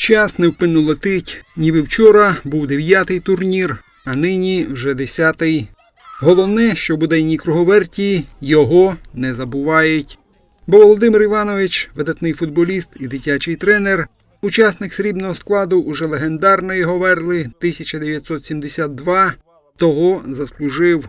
Час невпинно летить, ніби вчора був дев'ятий турнір, а нині вже десятий. Головне, що буденній круговерті його не забувають. Бо Володимир Іванович, видатний футболіст і дитячий тренер, учасник срібного складу уже легендарної Говерли 1972, того заслужив.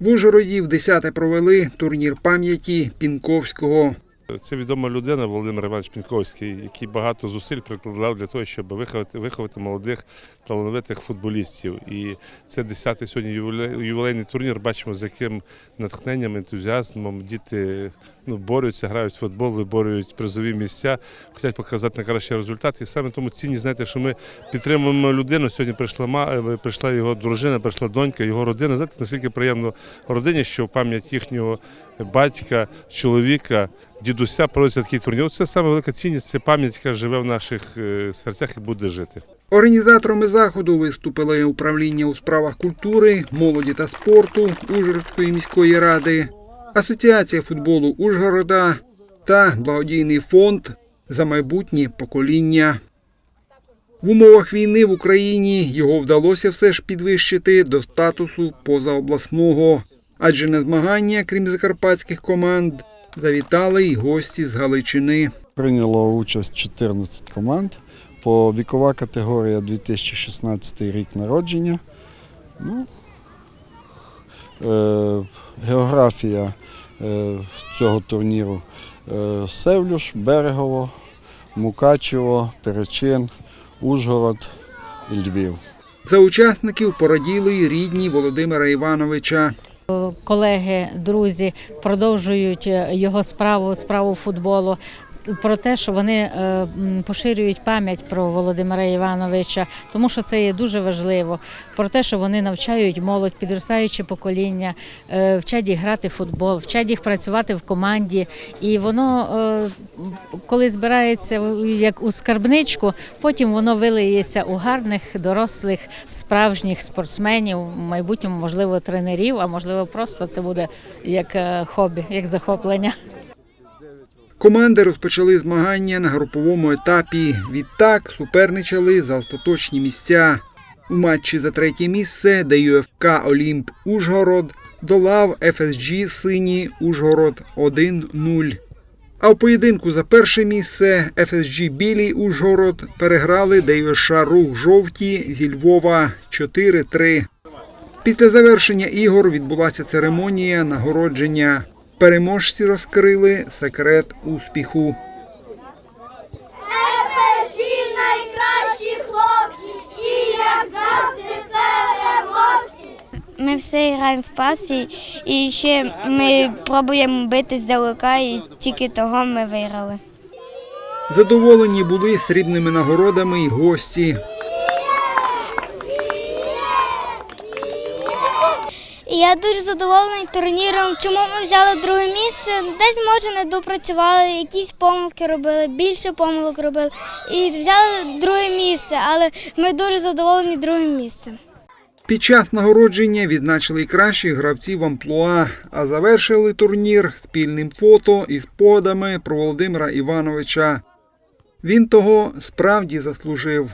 В Ужгороді в 10 провели турнір пам'яті Пінковського. Це відома людина Володимир Іванович Пінковський, який багато зусиль прикладав для того, щоб виховати, виховати молодих талановитих футболістів. І це 10-й сьогодні ювіле- ювілейний турнір. Бачимо, з яким натхненням, ентузіазмом діти ну, борються, грають в футбол, виборюють призові місця, хочуть показати найкращий результат. І саме тому цінність, знаєте, що ми підтримуємо людину. Сьогодні прийшла ма- е, прийшла його дружина, прийшла донька, його родина. Знаєте, наскільки приємно родині, що в пам'ять їхнього батька, чоловіка, дідуся проводиться такий турнір. Це саме велика цінність, це пам'ять, яка живе в наших е, серцях і буде жити. Організаторами заходу виступили управління у справах культури, молоді та спорту Ужгородської міської ради, Асоціація футболу Ужгорода та благодійний фонд за майбутнє покоління. В умовах війни в Україні його вдалося все ж підвищити до статусу позаобласного, адже на змагання, крім закарпатських команд, завітали й гості з Галичини. Прийняло участь 14 команд. По вікова категорія 2016 рік народження. Ну, е, географія е, цього турніру е, Севлюш, Берегово, Мукачево, Перечин, Ужгород і Львів. За учасників пораділи й рідні Володимира Івановича. Колеги, друзі продовжують е, його справу, справу футболу, про те, що вони е, поширюють пам'ять про Володимира Івановича, тому що це є дуже важливо. Про те, що вони навчають молодь, підростаюче покоління, е, вчать їх грати в футбол, вчать їх працювати в команді. І воно, коли збирається як у скарбничку, потім воно вилиється у гарних, дорослих, справжніх спортсменів, в майбутньому, можливо, тренерів, а можливо, просто це буде як е, хобі, як захоплення. Команди розпочали змагання на груповому етапі. Відтак суперничали за остаточні місця. У матчі за третє місце ДЮФК Олімп Ужгород долав ФСГ Сині Ужгород 1-0. А в поєдинку за перше місце ФСГ Білий Ужгород переграли ДЮШ Рух Жовті зі Львова 4-3. Після завершення ігор відбулася церемонія нагородження. Переможці розкрили секрет успіху. Ми все граємо в пасі, і ще ми пробуємо бити здалека, і тільки того ми виграли. Задоволені були срібними нагородами й гості. І я дуже задоволений турніром. Чому ми взяли друге місце? Десь може не допрацювали, якісь помилки робили, більше помилок робили. І взяли друге місце, але ми дуже задоволені другим місцем. Під час нагородження відзначили й кращих гравців амплуа, а завершили турнір спільним фото із подами про Володимира Івановича. Він того справді заслужив.